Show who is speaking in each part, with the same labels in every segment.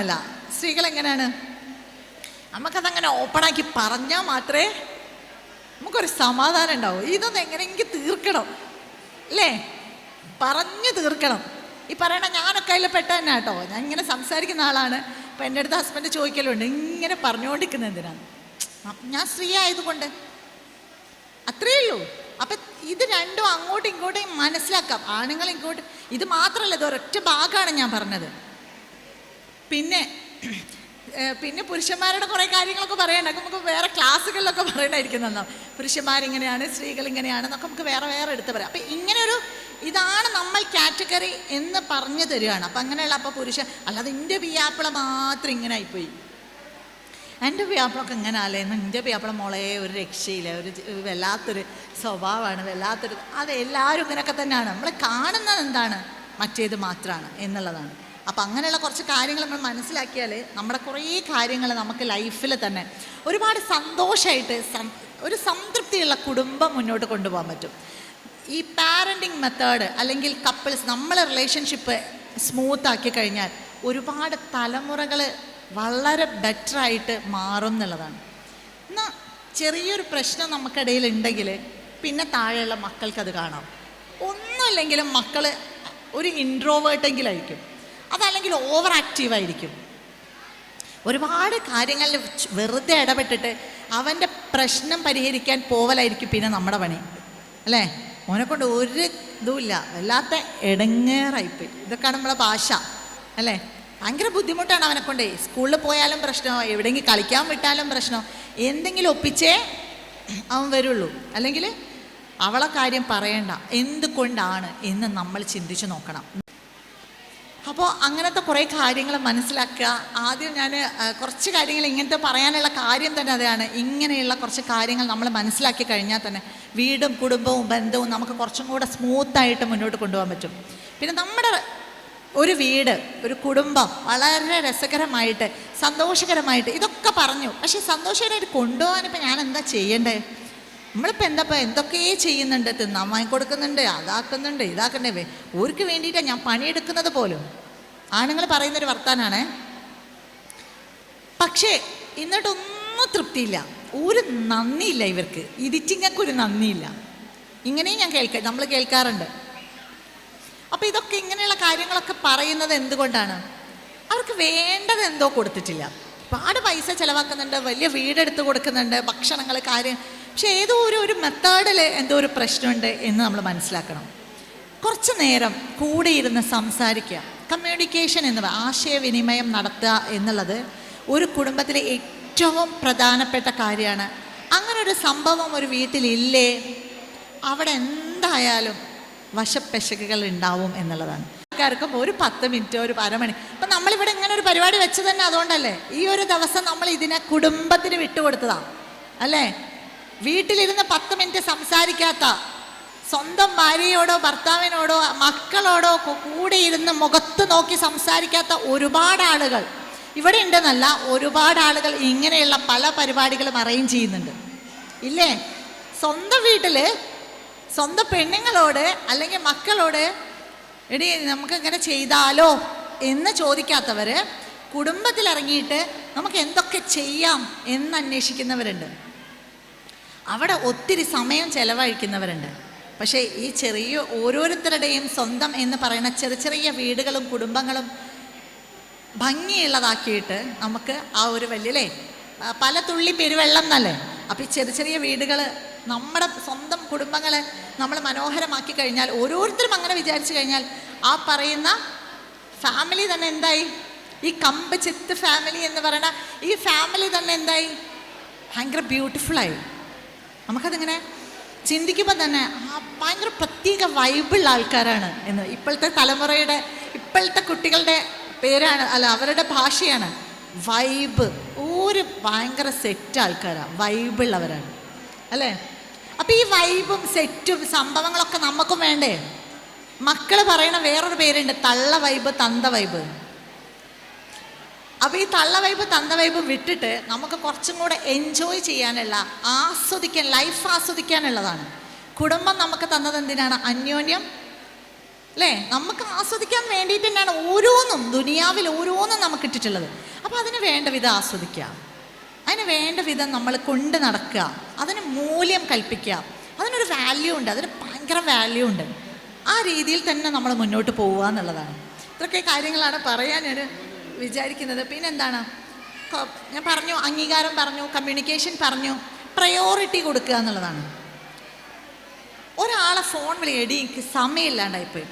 Speaker 1: അല്ല സ്ത്രീകൾ എങ്ങനെയാണ് നമുക്കതങ്ങനെ ഓപ്പണാക്കി പറഞ്ഞാൽ മാത്രമേ നമുക്കൊരു സമാധാനം ഉണ്ടാവും. ഇതൊന്നും എങ്ങനെയെങ്കിലും തീർക്കണം അല്ലേ? പറഞ്ഞു തീർക്കണം. ഈ പറയണ ഞാനൊക്കെ അതിൽ പെട്ട തന്നെ കേട്ടോ. ഞാൻ ഇങ്ങനെ സംസാരിക്കുന്ന ആളാണ്. അപ്പം എന്റെ അടുത്ത് ഹസ്ബൻഡ് ചോദിക്കലുണ്ട് ഇങ്ങനെ പറഞ്ഞുകൊണ്ടിരിക്കുന്നത് എന്തിനാണ് ഞാൻ സ്ത്രീ ആയതുകൊണ്ട്. അത്രയേ ഉള്ളൂ. അപ്പം ഇത് രണ്ടും അങ്ങോട്ടും ഇങ്ങോട്ടും മനസ്സിലാക്കാം. ആണുങ്ങൾ ഇങ്ങോട്ട് ഇത് മാത്രമല്ല ഇത് ഒരൊറ്റ ഭാഗമാണ് ഞാൻ പറഞ്ഞത്. പിന്നെ പിന്നെ പുരുഷന്മാരുടെ കുറേ കാര്യങ്ങളൊക്കെ പറയണ്ട. നമുക്ക് വേറെ ക്ലാസ്സുകളിലൊക്കെ പറയണ്ടായിരിക്കും നന്നാവും പുരുഷന്മാരിങ്ങനെയാണ് സ്ത്രീകൾ ഇങ്ങനെയാണ് എന്നൊക്കെ നമുക്ക് വേറെ വേറെ എടുത്ത് പറയാം. അപ്പം ഇങ്ങനെ ഒരു ഇതാണ് നമ്മൾ കാറ്റഗറി എന്ന് പറഞ്ഞു തരികയാണ് അപ്പം അങ്ങനെയുള്ള അപ്പോൾ പുരുഷൻ അല്ലാതെ എന്റെ പിയാപ്പിള മാത്രം ഇങ്ങനെ ആയിപ്പോയി. എന്റെ പിയാപ്പിളൊക്കെ ഇങ്ങനെ അല്ലേന്ന് എന്റെ പിയാപ്പിള മോളെ ഒരു രക്ഷയില്ല. ഒരു വല്ലാത്തൊരു സ്വഭാവമാണ് വല്ലാത്തൊരു അത് എല്ലാവരും ഇങ്ങനെയൊക്കെ തന്നെയാണ്. നമ്മൾ കാണുന്നത് എന്താണ്? മറ്റേത് മാത്രമാണ് എന്നുള്ളതാണ്. അപ്പം അങ്ങനെയുള്ള കുറച്ച് കാര്യങ്ങൾ നമ്മൾ മനസ്സിലാക്കിയാൽ നമ്മുടെ കുറേ കാര്യങ്ങൾ നമുക്ക് ലൈഫിൽ തന്നെ ഒരുപാട് സന്തോഷമായിട്ട് ഒരു സംതൃപ്തിയുള്ള കുടുംബം മുന്നോട്ട് കൊണ്ടുപോകാൻ പറ്റും. ഈ പാരന്റിങ് മെത്തേഡ് അല്ലെങ്കിൽ കപ്പിൾസ് നമ്മളെ റിലേഷൻഷിപ്പ് സ്മൂത്ത് ആക്കി കഴിഞ്ഞാൽ ഒരുപാട് തലമുറകൾ വളരെ ബെറ്ററായിട്ട് മാറും എന്നുള്ളതാണ്. എന്നാൽ ചെറിയൊരു പ്രശ്നം നമുക്കിടയിൽ ഉണ്ടെങ്കിൽ പിന്നെ താഴെയുള്ള മക്കൾക്ക് അത് കാണാം. ഒന്നുമില്ലെങ്കിലും മക്കൾ ഒരു ഇൻട്രോവേർട്ടെങ്കിലായിരിക്കും അതല്ലെങ്കിൽ ഓവർ ആക്റ്റീവ് ആയിരിക്കും. ഒരുപാട് കാര്യങ്ങളിൽ വെറുതെ ഇടപെട്ടിട്ട് അവന്റെ പ്രശ്നം പരിഹരിക്കാൻ പോവലായിരിക്കും പിന്നെ നമ്മുടെ പണി. അല്ലേ? മോനെക്കൊണ്ട് കൊണ്ട് ഒരു ഇതുമില്ല. വല്ലാത്ത ഇടങ്ങേറായിപ്പോയി ഇതൊക്കെയാണ് നമ്മളെ ഭാഷ. അല്ലേ? ഭയങ്കര ബുദ്ധിമുട്ടാണ് അവനെ കൊണ്ടേ സ്കൂളിൽ പോയാലും പ്രശ്നമോ എവിടെയെങ്കിലും കളിക്കാൻ വിട്ടാലും പ്രശ്നമോ എന്തെങ്കിലും ഒപ്പിച്ചേ അവൻ വരുള്ളൂ. അല്ലെങ്കിൽ അവളെ കാര്യം പറയണ്ട. എന്തുകൊണ്ടാണ് എന്ന് നമ്മൾ ചിന്തിച്ചു നോക്കണം. അപ്പോൾ അങ്ങനത്തെ കുറേ കാര്യങ്ങൾ മനസ്സിലാക്കുക. ആദ്യം ഞാൻ കുറച്ച് കാര്യങ്ങൾ ഇങ്ങനത്തെ പറയാനുള്ള കാര്യം തന്നെ അതാണ്. ഇങ്ങനെയുള്ള കുറച്ച് കാര്യങ്ങൾ നമ്മൾ മനസ്സിലാക്കി കഴിഞ്ഞാൽ തന്നെ വീടും കുടുംബവും ബന്ധവും നമുക്ക് കുറച്ചും കൂടെ സ്മൂത്തായിട്ട് മുന്നോട്ട് കൊണ്ടുപോകാൻ പറ്റും. പിന്നെ നമ്മുടെ ഒരു വീട് ഒരു കുടുംബം വളരെ രസകരമായിട്ട് സന്തോഷകരമായിട്ട് ഇതൊക്കെ പറഞ്ഞു. പക്ഷേ സന്തോഷകരമായിട്ട് കൊണ്ടുപോകാനിപ്പോൾ ഞാൻ എന്താ ചെയ്യേണ്ടത് നമ്മളിപ്പോൾ എന്താ ഇപ്പം എന്തൊക്കെ ചെയ്യുന്നുണ്ട്? തിന്നാൻ വാങ്ങി കൊടുക്കുന്നുണ്ട് അതാക്കുന്നുണ്ട് ഇതാക്കണ്ടേ ഓർക്ക് വേണ്ടിയിട്ടാണ് ഞാൻ പണിയെടുക്കുന്നത് പോലും. ആണുങ്ങൾ പറയുന്നൊരു വർത്താനാണ്. പക്ഷേ എന്നിട്ടൊന്നും തൃപ്തിയില്ല. ഒരു നന്ദിയില്ല ഇവർക്ക്. ഇതിറ്റിങ്ങക്ക് ഒരു നന്ദിയില്ല. ഇങ്ങനെയും ഞാൻ കേൾക്ക നമ്മൾ കേൾക്കാറുണ്ട്. അപ്പോൾ ഇതൊക്കെ ഇങ്ങനെയുള്ള കാര്യങ്ങളൊക്കെ പറയുന്നത് എന്തുകൊണ്ടാണ്? അവർക്ക് വേണ്ടത് എന്തോ കൊടുത്തിട്ടില്ല. ഒരുപാട് പൈസ ചിലവാക്കുന്നുണ്ട് വലിയ വീടെടുത്ത് കൊടുക്കുന്നുണ്ട് ഭക്ഷണങ്ങൾ കാര്യം. പക്ഷേ ഏതോ ഒരു ഒരു മെത്തേഡിൽ എന്തോ ഒരു പ്രശ്നമുണ്ട് എന്ന് നമ്മൾ മനസ്സിലാക്കണം. കുറച്ച് നേരം കൂടെ ഇരുന്ന് സംസാരിക്കുക. കമ്മ്യൂണിക്കേഷൻ എന്ന് ആശയവിനിമയം നടത്തുക എന്നുള്ളത് ഒരു കുടുംബത്തിലെ ഏറ്റവും പ്രധാനപ്പെട്ട കാര്യമാണ്. അങ്ങനെ ഒരു സംഭവം ഒരു വീട്ടിലില്ലേ അവിടെ എന്തായാലും വശപ്പശകുകൾ ഉണ്ടാവും എന്നുള്ളതാണ്. ആൾക്കാർക്കും ഒരു പത്ത് മിനിറ്റ് ഒരു അരമണി. അപ്പം നമ്മളിവിടെ ഇങ്ങനെ ഒരു പരിപാടി വെച്ച് തന്നെ അതുകൊണ്ടല്ലേ ഈ ഒരു ദിവസം നമ്മൾ ഇതിനെ കുടുംബത്തിന് വിട്ടുകൊടുത്തതാണ് അല്ലേ? വീട്ടിലിരുന്ന് പത്ത് മിനിറ്റ് സംസാരിക്കാത്ത സ്വന്തം ഭാര്യയോടോ ഭർത്താവിനോടോ മക്കളോടോ കൂടെ ഇരുന്ന് മുഖത്ത് നോക്കി സംസാരിക്കാത്ത ഒരുപാട് ആളുകൾ. ഇവിടെ ഉണ്ടെന്നല്ല ഒരുപാട് ആളുകൾ ഇങ്ങനെയുള്ള പല പരിപാടികളും അറേഞ്ച് ചെയ്യുന്നുണ്ട്. ഇല്ലേ? സ്വന്തം വീട്ടിൽ സ്വന്തം പെണ്ണുങ്ങളോട് അല്ലെങ്കിൽ മക്കളോട് എടി നമുക്ക് ഇങ്ങനെ ചെയ്താലോ എന്ന് ചോദിക്കാത്തവർ കുടുംബത്തിൽ ഇറങ്ങിയിട്ട് നമുക്ക് എന്തൊക്കെ ചെയ്യാം എന്ന് അന്വേഷിക്കുന്നവരുണ്ട്. അവിടെ ഒത്തിരി സമയം ചെലവഴിക്കുന്നവരുണ്ട്. പക്ഷേ ഈ ചെറിയ ഓരോരുത്തരുടെയും സ്വന്തം എന്ന് പറയുന്ന ചെറിയ ചെറിയ വീടുകളും കുടുംബങ്ങളും ഭംഗിയുള്ളതാക്കിയിട്ട് നമുക്ക് ആ ഒരു വലിയല്ലേ? പല തുള്ളി പെരുവെള്ളം എന്നല്ലേ? അപ്പം ഈ ചെറിയ ചെറിയ വീടുകൾ നമ്മുടെ സ്വന്തം കുടുംബങ്ങളെ നമ്മൾ മനോഹരമാക്കി കഴിഞ്ഞാൽ ഓരോരുത്തരും അങ്ങനെ വിചാരിച്ചു കഴിഞ്ഞാൽ ആ പറയുന്ന ഫാമിലി തന്നെ എന്തായി? ഈ കമ്പ് ചെത്ത് ഫാമിലി എന്ന് പറയുന്ന ഈ ഫാമിലി തന്നെ എന്തായി? ഭയങ്കര ബ്യൂട്ടിഫുള്ളായി നമുക്കതിങ്ങനെ ചിന്തിക്കുമ്പോൾ തന്നെ ആ ഭയങ്കര പ്രത്യേക വൈബിളുള്ള ആൾക്കാരാണ് എന്ന്. ഇപ്പോഴത്തെ തലമുറയുടെ ഇപ്പോഴത്തെ കുട്ടികളുടെ പേരാണ് അല്ല അവരുടെ ഭാഷയാണ് വൈബ്. ഒരു ഭയങ്കര സെറ്റ് ആൾക്കാരാണ് വൈബിളുള്ളവരാണ് അല്ലേ? അപ്പം ഈ വൈബും സെറ്റും സംഭവങ്ങളൊക്കെ നമുക്കും വേണ്ടേ? മക്കൾ പറയണ വേറൊരു പേരുണ്ട് തള്ള വൈബ് തന്ത വൈബ്. അപ്പോൾ ഈ തള്ള വൈബ് തന്ത വൈബ് വിട്ടിട്ട് നമുക്ക് കുറച്ചും കൂടെ എൻജോയ് ചെയ്യാനുള്ള ആസ്വദിക്കാൻ ലൈഫ് ആസ്വദിക്കാനുള്ളതാണ്. കുടുംബം നമുക്ക് തന്നത് എന്തിനാണ്? അന്യോന്യം. അല്ലേ? നമുക്ക് ആസ്വദിക്കാൻ വേണ്ടിയിട്ട് തന്നെയാണ് ഓരോന്നും ദുനിയാവിൽ ഓരോന്നും നമുക്ക് ഇട്ടിട്ടുള്ളത്. അപ്പോൾ അതിന് വേണ്ട വിധം ആസ്വദിക്കുക. അതിന് വേണ്ട വിധം നമ്മൾ കൊണ്ട് നടക്കുക. അതിന് മൂല്യം കൽപ്പിക്കുക. അതിനൊരു വാല്യൂ ഉണ്ട്. അതിന് ഭയങ്കര വാല്യൂ ഉണ്ട്. ആ രീതിയിൽ തന്നെ നമ്മൾ മുന്നോട്ട് പോവുക എന്നുള്ളതാണ്. ഇത്രയൊക്കെ കാര്യങ്ങളാണ് പറയാൻ ഞാൻ വിചാരിക്കുന്നത്. പിന്നെന്താണ്? ഞാൻ പറഞ്ഞു അംഗീകാരം പറഞ്ഞു കമ്മ്യൂണിക്കേഷൻ പറഞ്ഞു പ്രയോറിറ്റി കൊടുക്കുക എന്നുള്ളതാണ്. ഒരാളെ ഫോൺ വിളി എടി എനിക്ക് സമയമില്ലാണ്ടായിപ്പോയി.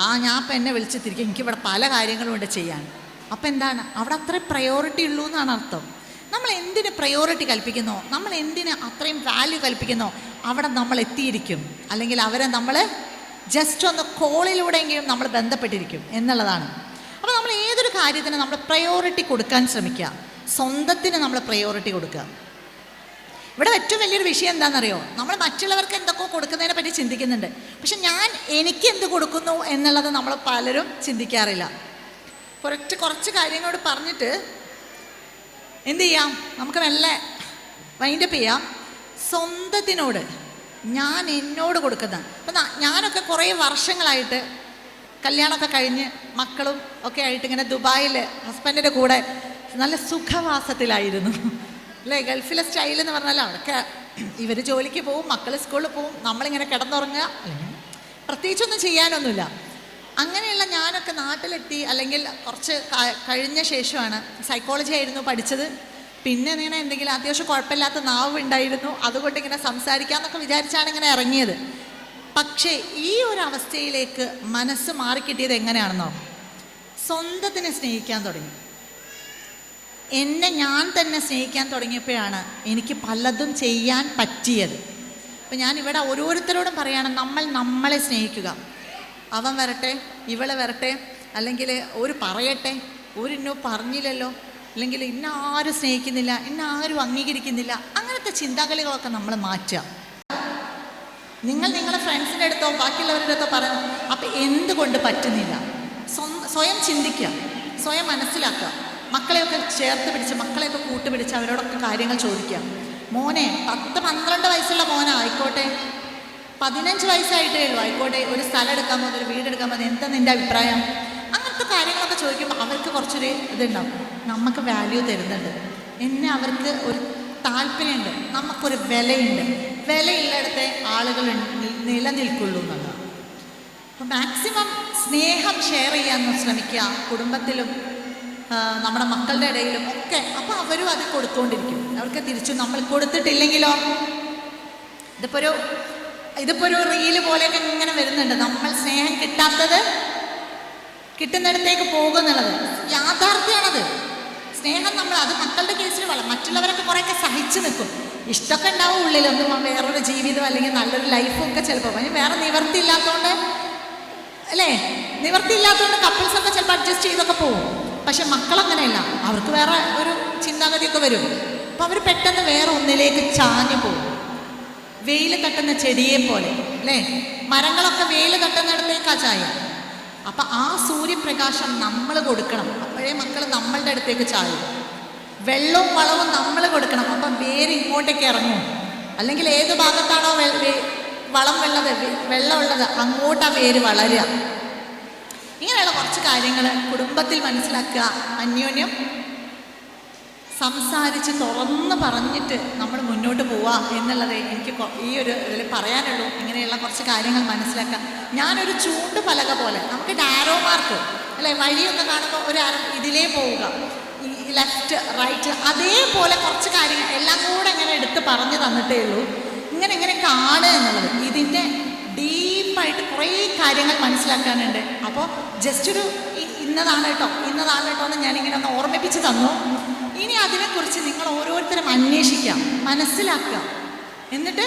Speaker 1: ആ ഞാൻ ഇപ്പം എന്നെ വിളിച്ച് തിരിക്കും എനിക്കിവിടെ പല കാര്യങ്ങളും ഉണ്ട് ചെയ്യാൻ. അപ്പം എന്താണ്? അവിടെ അത്ര പ്രയോറിറ്റി ഉള്ളൂ എന്നാണ് അർത്ഥം. നമ്മൾ എന്തിന് പ്രയോറിറ്റി കൽപ്പിക്കുന്നോ? നമ്മൾ എന്തിന് അത്രയും വാല്യൂ കൽപ്പിക്കുന്നോ? അവിടെ നമ്മൾ എത്തിയിരിക്കും. അല്ലെങ്കിൽ അവരെ നമ്മൾ ജസ്റ്റ് ഒന്ന് കോളിലൂടെയെങ്കിലും നമ്മൾ ബന്ധപ്പെട്ടിരിക്കും എന്നുള്ളതാണ്. കാര്യത്തിനും നമ്മൾ പ്രയോറിറ്റി കൊടുക്കാൻ ശ്രമിക്കുക. സ്വന്തത്തിന് നമ്മൾ പ്രയോറിറ്റി കൊടുക്കുക. ഇവിടെ ഏറ്റവും വലിയൊരു വിഷയം എന്താണെന്നറിയോ? നമ്മൾ മറ്റുള്ളവർക്ക് എന്തൊക്കെ കൊടുക്കുന്നതിനെ പറ്റി ചിന്തിക്കുന്നുണ്ട്. പക്ഷെ ഞാൻ എനിക്ക് എന്ത് കൊടുക്കുന്നു എന്നുള്ളത് നമ്മൾ പലരും ചിന്തിക്കാറില്ല. കുറച്ച് കുറച്ച് കാര്യങ്ങളോട് പറഞ്ഞിട്ട് എന്ത് ചെയ്യാം? നമുക്ക് മെല്ലെ വൈൻഡപ്പ് ചെയ്യാം. സ്വന്തത്തിനോട് ഞാൻ എന്നോട് കൊടുക്കുന്ന അപ്പം ഞാനൊക്കെ കുറേ വർഷങ്ങളായിട്ട് കല്യാണമൊക്കെ കഴിഞ്ഞ് മക്കളും ഒക്കെ ആയിട്ട് ഇങ്ങനെ ദുബായിൽ ഹസ്ബൻഡിന്റെ കൂടെ നല്ല സുഖവാസത്തിലായിരുന്നു. അല്ലേ? ഗൾഫിലെ സ്റ്റൈൽ എന്ന് പറഞ്ഞാൽ അവിടെ ഇവർ ജോലിക്ക് പോവും മക്കൾ സ്കൂളിൽ പോവും നമ്മളിങ്ങനെ കിടന്നുറങ്ങുക. പ്രത്യേകിച്ചൊന്നും ചെയ്യാനൊന്നുമില്ല. അങ്ങനെയുള്ള ഞാനൊക്കെ നാട്ടിലെത്തി അല്ലെങ്കിൽ കുറച്ച് കഴിഞ്ഞ ശേഷമാണ് സൈക്കോളജി ആയിരുന്നു പഠിച്ചത്. പിന്നെ ഇങ്ങനെ എന്തെങ്കിലും അത്യാവശ്യം കുഴപ്പമില്ലാത്ത നാവ് ഉണ്ടായിരുന്നു അതുകൊണ്ട് ഇങ്ങനെ സംസാരിക്കാമെന്നൊക്കെ വിചാരിച്ചാണ് ഇങ്ങനെ ഇറങ്ങിയത്. പക്ഷേ ഈ ഒരു അവസ്ഥയിലേക്ക് മനസ്സ് മാറിക്കിട്ടിയത് എങ്ങനെയാണെന്നോ? സ്വന്തത്തിനെ സ്നേഹിക്കാൻ തുടങ്ങി. എന്നെ ഞാൻ തന്നെ സ്നേഹിക്കാൻ തുടങ്ങിയപ്പോഴാണ് എനിക്ക് പലതും ചെയ്യാൻ പറ്റിയത്. അപ്പം ഞാൻ ഇവിടെ ഓരോരുത്തരോടും പറയാണ് നമ്മൾ നമ്മളെ സ്നേഹിക്കുക. അവൻ വരട്ടെ ഇവളെ വരട്ടെ അല്ലെങ്കിൽ ഒരു പറയട്ടെ ഒരു ഇന്നോ പറഞ്ഞില്ലല്ലോ അല്ലെങ്കിൽ ഇന്ന ആരും സ്നേഹിക്കുന്നില്ല ഇന്ന ആരും അംഗീകരിക്കുന്നില്ല അങ്ങനത്തെ ചിന്താഗതികളൊക്കെ നമ്മൾ മാറ്റുക. നിങ്ങൾ നിങ്ങളുടെ ഫ്രണ്ട്സിന്റെ അടുത്തോ ബാക്കിയുള്ളവരുടെ അടുത്തോ പറയണം. അപ്പം എന്തുകൊണ്ട് പറ്റുന്നില്ല? സ്വ- സ്വയം ചിന്തിക്കുക. സ്വയം മനസ്സിലാക്കുക. മക്കളെയൊക്കെ ചേർത്ത് പിടിച്ച് മക്കളെയൊക്കെ കൂട്ടുപിടിച്ച് അവരോടൊക്കെ കാര്യങ്ങൾ ചോദിക്കുക. മോനെ പത്ത് പന്ത്രണ്ട് വയസ്സുള്ള മോനെ ആയിക്കോട്ടെ. പതിനഞ്ച് വയസ്സായിട്ടേ ഉള്ളൂ. ആയിക്കോട്ടെ. ഒരു സ്ഥലം എടുക്കാൻ പോകുന്ന ഒരു വീട് എടുക്കാൻ പോകുന്നത് എന്താ നിന്റെ അഭിപ്രായം? അങ്ങനത്തെ കാര്യങ്ങളൊക്കെ ചോദിക്കുമ്പോൾ അവർക്ക് കുറച്ചൊരു ഇതുണ്ടാവും. നമുക്ക് വാല്യൂ തരുന്നുണ്ട്. എന്നെ അവർക്ക് ഒരു താല്പര്യമുണ്ട്. നമുക്കൊരു വിലയുണ്ട്. വിലയുള്ളിടത്തെ ആളുകൾ നിലനിൽക്കുള്ളൂ എന്നുള്ളത് അപ്പം മാക്സിമം സ്നേഹം ഷെയർ ചെയ്യാൻ ശ്രമിക്കുക. കുടുംബത്തിലും നമ്മുടെ മക്കളുടെ ഇടയിലും ഒക്കെ. അപ്പോൾ അവരും അത് കൊടുത്തുകൊണ്ടിരിക്കും അവർക്ക് തിരിച്ചു നമ്മൾ കൊടുത്തിട്ടില്ലെങ്കിലോ? ഇതിപ്പോൾ ഒരു ഇതിപ്പോൾ ഒരു റീൽ പോലെയൊക്കെ ഇങ്ങനെ വരുന്നുണ്ട്. നമ്മൾ സ്നേഹം കിട്ടാത്തത് കിട്ടുന്നിടത്തേക്ക് പോകുന്നുള്ളത്. യാഥാർത്ഥ്യമാണത് സ്നേഹം നമ്മൾ അത് മക്കളുടെ കേസിൽ വള മറ്റുള്ളവരൊക്കെ കുറേയൊക്കെ സഹിച്ചു നിൽക്കും. ഇഷ്ടമൊക്കെ ഉണ്ടാവും ഉള്ളിലൊന്നും വേറൊരു ജീവിതം അല്ലെങ്കിൽ നല്ലൊരു ലൈഫും ഒക്കെ ചിലപ്പോൾ വേറെ നിവർത്തി ഇല്ലാത്തതുകൊണ്ട് അല്ലേ? നിവർത്തി ഇല്ലാത്തതുകൊണ്ട് കപ്പിൾസ് ഒക്കെ ചിലപ്പോൾ അഡ്ജസ്റ്റ് ചെയ്തൊക്കെ പോകും പക്ഷെ മക്കളങ്ങനെയല്ല. അവർക്ക് വേറെ ഒരു ചിന്താഗതിയൊക്കെ വരും. അപ്പം അവർ പെട്ടെന്ന് വേറെ ഒന്നിലേക്ക് ചാഞ്ഞു പോകും വെയിൽ തട്ടുന്ന ചെടിയെ പോലെ അല്ലേ? മരങ്ങളൊക്കെ വെയിൽ തട്ടുന്നിടത്തേക്കാ ചായ അപ്പം ആ സൂര്യപ്രകാശം നമ്മൾ കൊടുക്കണം. അപ്പോഴേ മക്കൾ നമ്മളുടെ അടുത്തേക്ക് ചായും വെള്ളവും വളവും നമ്മൾ കൊടുക്കണം. അപ്പം വേര് ഇങ്ങോട്ടേക്ക് ഇറങ്ങും. അല്ലെങ്കിൽ ഏത് ഭാഗത്താണോ വളം വെള്ളത് വെള്ളമുള്ളത് അങ്ങോട്ടാ വേര് വളരുക. ഇങ്ങനെയുള്ള കുറച്ച് കാര്യങ്ങൾ കുടുംബത്തിൽ മനസ്സിലാക്കുക. അന്യോന്യം സംസാരിച്ച് തുറന്ന് പറഞ്ഞിട്ട് നമ്മൾ മുന്നോട്ട് പോവാ എന്നുള്ളത് എനിക്ക് ഈ ഒരു ഇതിൽ പറയാനുള്ളൂ. ഇങ്ങനെയുള്ള കുറച്ച് കാര്യങ്ങൾ മനസ്സിലാക്കാം ഞാനൊരു ചൂണ്ട് പലക പോലെ നമുക്ക് ഡാരോ മാർക്ക് അല്ലെ? വഴിയൊക്കെ കാണുമ്പോൾ ഒരു ഇതിലേ പോവുക. ലെഫ്റ്റ് റൈറ്റ് അതേപോലെ കുറച്ച് കാര്യങ്ങൾ എല്ലാം കൂടെ ഇങ്ങനെ എടുത്ത് പറഞ്ഞു തന്നിട്ടേ ഉള്ളൂ. ഇങ്ങനെ ഇങ്ങനെ കാണുക എന്നുള്ളത്. ഇതിന്റെ ഡീപ്പായിട്ട് കുറേ കാര്യങ്ങൾ മനസ്സിലാക്കാനുണ്ട്. അപ്പോൾ ജസ്റ്റ് ഒരു ഇന്നതാണ് കേട്ടോ. ഇന്നതാണ് കേട്ടോ എന്ന് ഞാനിങ്ങനെ ഒന്ന് ഓർമ്മിപ്പിച്ച് തന്നു. ഇനി അതിനെക്കുറിച്ച് നിങ്ങൾ ഓരോരുത്തരും അന്വേഷിക്കാം മനസ്സിലാക്കുക. എന്നിട്ട്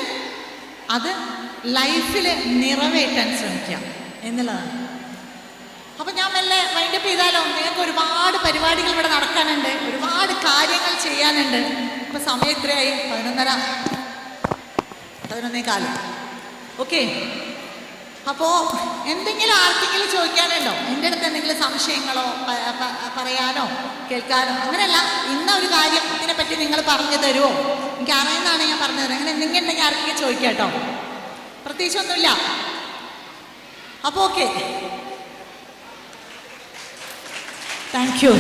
Speaker 1: അത് ലൈഫിൽ നിറവേറ്റാൻ ശ്രമിക്കാം എന്നുള്ളതാണ്. അപ്പം ഞാൻ മെല്ലെ മൈൻഡപ്പ് ചെയ്താലോ? നിങ്ങൾക്ക് ഒരുപാട് പരിപാടികൾ ഇവിടെ നടക്കാനുണ്ട് ഒരുപാട് കാര്യങ്ങൾ ചെയ്യാനുണ്ട്. ഇപ്പം സമയം എത്രയായി പതിനൊന്നര പതിനൊന്നേ കാലം. ഓക്കെ അപ്പോൾ എന്തെങ്കിലും ആർക്കെങ്കിലും ചോദിക്കാനുണ്ടോ എന്റെ അടുത്ത് എന്തെങ്കിലും സംശയങ്ങളോ പറയാനോ കേൾക്കാനോ? അങ്ങനെയല്ല ഇന്ന ഒരു കാര്യത്തിനെ പറ്റി നിങ്ങൾ പറഞ്ഞു തരുമോ എനിക്ക് അറിയുന്നതാണ് ഞാൻ പറഞ്ഞു തരുന്നത്. അങ്ങനെ എന്തെങ്കിലും ഉണ്ടെങ്കിൽ ആർക്കെങ്കിലും ചോദിക്കാട്ടോ പ്രത്യേകിച്ച് ഒന്നുമില്ല. അപ്പോൾ ഓക്കെ. Thank you